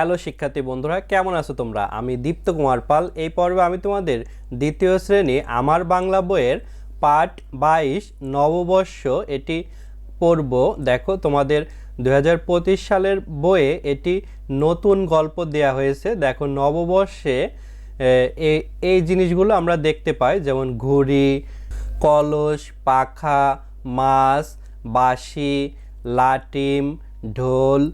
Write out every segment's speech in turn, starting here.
Hello শিক্ষার্থী বন্ধুরা, কেমন আছো তোমরা? আমি দীপ্ত কুমার পাল। এই পর্বে আমি তোমাদের দ্বিতীয় শ্রেণি আমার বাংলা বইয়ের পাঠ বাইশ নববর্ষ এটি পড়ব। দেখো, তোমাদের দু হাজার পঁচিশ সালের বইয়ে এটি নতুন গল্প দেয়া হয়েছে। দেখো, নববর্ষে এই- জিনিসগুলো আমরা দেখতে পাই, যেমন ঘুড়ি, কলস, পাখা, মাছ, বাঁশি, লাটিম, ঢোল,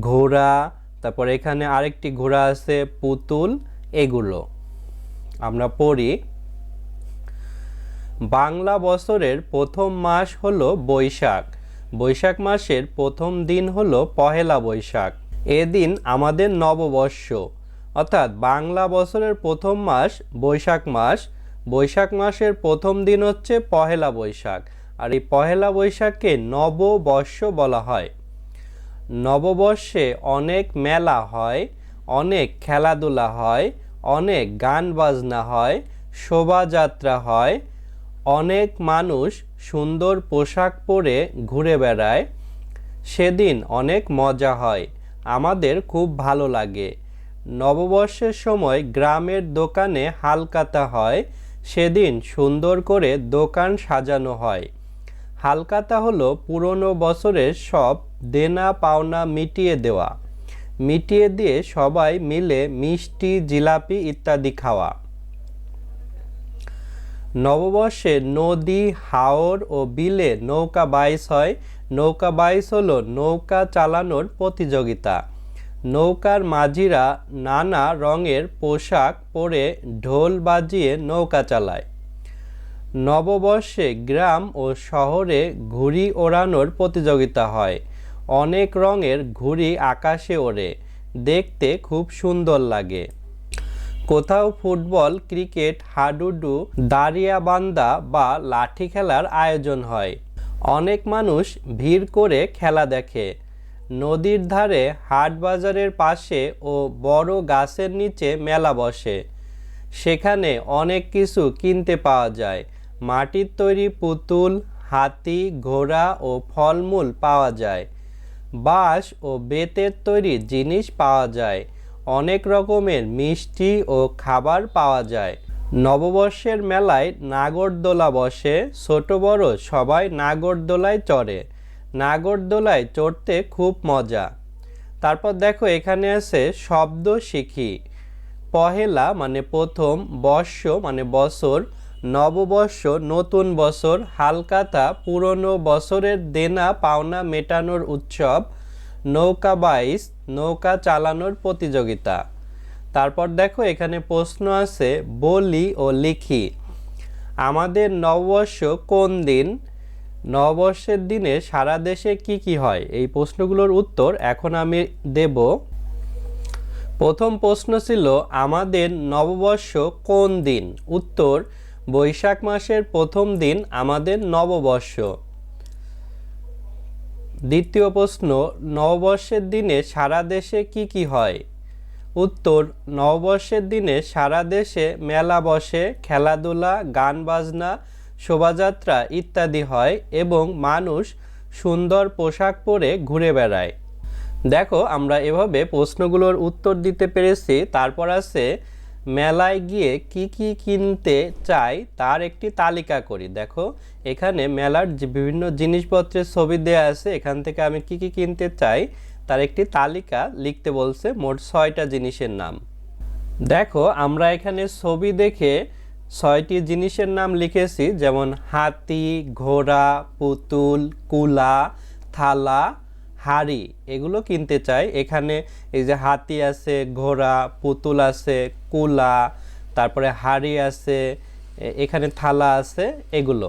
ঘোড়া তারপর এখানে আরেকটি ঘোড়া আছে পুতুল, এগুলো। আমরা পড়ি, বাংলা বছরের প্রথম মাস হলো বৈশাখ। বৈশাখ মাসের প্রথম দিন হলো পহেলা বৈশাখ। এদিন আমাদের নববর্ষ। অর্থাৎ বাংলা বছরের প্রথম মাস বৈশাখ মাস। বৈশাখ মাসের প্রথম দিন হচ্ছে পহেলা বৈশাখ। আর এই পহেলা বৈশাখকে নববর্ষ বলা হয়। নববর্ষে অনেক মেলা হয়, অনেক খেলাধুলা হয়, অনেক গান বাজনা হয়, শোভাযাত্রা হয়। অনেক মানুষ সুন্দর পোশাক পরে ঘুরে বেড়ায়। সেদিন অনেক মজা হয়, আমাদের খুব ভালো লাগে। নববর্ষের সময় গ্রামের দোকানে হালকাতা হয়, সেদিন সুন্দর করে দোকান সাজানো হয়। হালকাতা হলো পুরনো বছরের সব দেনা পাওনা মিটিয়ে দেওয়া। মিটিয়ে দিয়ে সবাই মিলে মিষ্টি, জিলাপি ইত্যাদি খাওয়া। নববর্ষে নদী, হাওর ও বিলে নৌকা বাইস হয়। নৌকা বাইস হলো নৌকা চালানোর প্রতিযোগিতা। নৌকার মাঝিরা নানা রঙের পোশাক পরে ঢোল বাজিয়ে নৌকা চালায়। নববর্ষে গ্রাম ও শহরে ঘুড়ি ওড়ানোর প্রতিযোগিতা হয়। অনেক রঙের ঘুড়ি আকাশে ওড়ে। দেখতে খুব সুন্দর লাগে। কোথাও ফুটবল, ক্রিকেট, হাডুডু, দাঁড়িয়াবান্ধা বা লাঠি খেলার আয়োজন হয়। অনেক মানুষ ভিড় করে খেলা দেখে। নদীর ধারে হাট বাজারের পাশে ও বড় গাছের নিচে মেলা বসে। সেখানে অনেক কিছু কিনতে পাওয়া যায়। মাটির তৈরি পুতুল, হাতি, ঘোড়া ও ফলমূল পাওয়া যায়। বাঁশ ও বেতের তৈরি জিনিস পাওয়া যায়। অনেক রকমের মিষ্টি ও খাবার পাওয়া যায়। নববর্ষের মেলায় নাগরদোলা বসে। ছোট বড় সবাই নাগরদোলায় চড়ে। নাগরদোলায় চড়তে খুব মজা। তারপর দেখো এখানে আছে শব্দ শিখি পহেলা মানে প্রথম, বর্ষ মানে বছর। নববর্ষ, নতুন বছর, হালকাতা, পুরনো বছরের দেনা পাওনা মেটানোর উৎসব, নৌকা বাইস, নৌকা চালানোর প্রতিযোগিতা। তারপর দেখো এখানে প্রশ্ন আছে, বলি ও লিখি। আমাদের নববর্ষ কোন দিন? নববর্ষের দিনে সারা দেশে কি কি হয়? এই প্রশ্নগুলোর উত্তর এখন আমি দেব। প্রথম প্রশ্ন ছিল, আমাদের নববর্ষ কোন দিন? উত্তর বৈশাখ মাসের প্রথম দিন আমাদের নববর্ষ। দ্বিতীয় প্রশ্ন, নববর্ষের দিনে সারা দেশে কি কি হয়? উত্তর, নববর্ষের দিনে সারা দেশে মেলা বসে, খেলাধুলা গান বাজনা শোভাযাত্রা ইত্যাদি হয় এবং মানুষ সুন্দর পোশাক পরে ঘুরে বেড়ায়। দেখো, আমরা এভাবে প্রশ্নগুলোর উত্তর দিতে পেরেছি, তারপর আছে মেলায় গিয়ে কি কি কিনতে চাই তার একটি তালিকা করি। দেখো, এখানে মেলার বিভিন্ন জিনিসপত্রের ছবি দেওয়া আছে, এখান থেকে আমি কি কি কিনতে চাই তার একটি তালিকা লিখতে বলছে মোট ছয়টা জিনিসের নাম। দেখো, আমরা এখানে ছবি দেখে ছয়টি জিনিসের নাম লিখেছি, যেমন হাতি, ঘোড়া, পুতুল, কুলা, থালা হাড়ি, এগুলো কিনতে চাই। এখানে এই যে হাতি আছে, ঘোড়া, পুতুল আছে, কুলা, তারপরে হাড়ি আছে এখানে থালা আছে, এগুলো।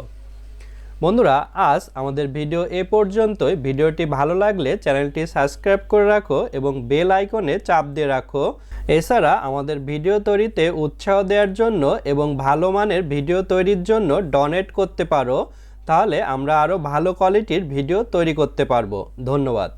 বন্ধুরা, আজ আমাদের ভিডিও এ পর্যন্তই। ভিডিওটি ভালো লাগলে চ্যানেলটি সাবস্ক্রাইব করে রাখো এবং বেল আইকনে চাপ দিয়ে রাখো। এছাড়া আমাদের ভিডিও তৈরিতে উৎসাহ দেওয়ার জন্য এবং ভালো মানের ভিডিও তৈরির জন্য ডোনেট করতে পারো। তাহলে আমরা আরও ভালো কোয়ালিটির ভিডিও তৈরি করতে পারব। ধন্যবাদ।